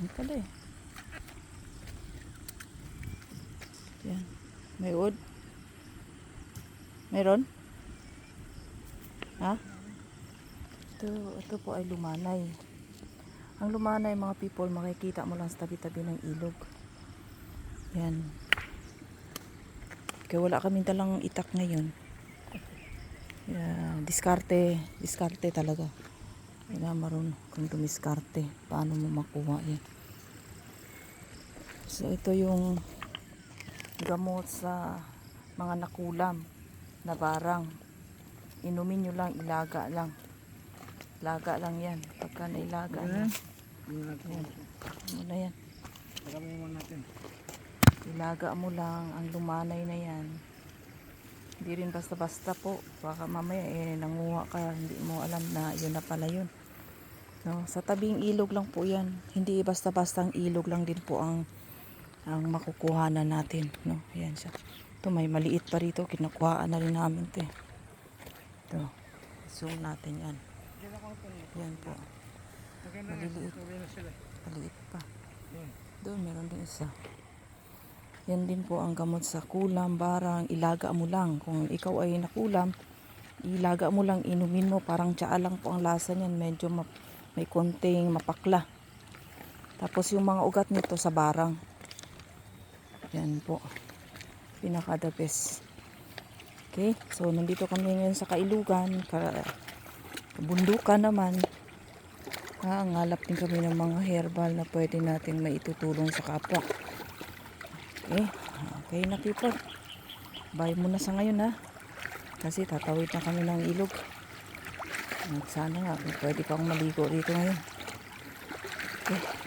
Ano pala eh. Yan. May wood. Meron? Ha? Ito, ito po ay lumanay. Ang lumanay mga people, makikita mo lang sa tabi-tabi ng ilog. Yan. Kaya wala kaming dalang itak ngayon. Yeah, diskarte, diskarte talaga. Kailangan marunong kung dumiskarte. Paano mo makuha yan. So ito yung gamot sa mga nakulam na barang. Inumin nyo lang, ilaga lang. Laga lang yan. Pagka nailaga na. Yan. Ano na yan. Ilaga mo lang ang lumanay na yan. Hindi rin basta-basta po. Baka mamaya eh nanguha ka, hindi mo alam na yun na pala yun. No, sa tabing ilog lang po yan. Hindi basta-basta ang ilog lang din po ang ang makukuhanan natin. No, yan siya. Ito may maliit pa rito. Kinukuhaan na rin namin ito. eh. Ito. Zoom natin yan. Yan po. Maliliit. Maliit pa. Doon meron din isa. Yan din po ang gamot sa kulam, barang, ilaga mo lang. Kung ikaw ay nakulam, ilaga mo lang, inumin mo. Parang tsaa lang po ang lasa niyan. Medyo map- may konting mapakla. Tapos yung mga ugat nito sa barang. Yan po. Pinaka the best. Okay, so nandito kami ngayon sa Kailugan. Ka bundukan naman. Ah, ngalap din kami ng mga herbal na pwede natin maitutulong sa kapwa. Okay, okay na people. Bye muna sa ngayon ha. Kasi tatawid na kami ng ilog. At Sana nga, pwede pang maligo dito ngayon. Okay.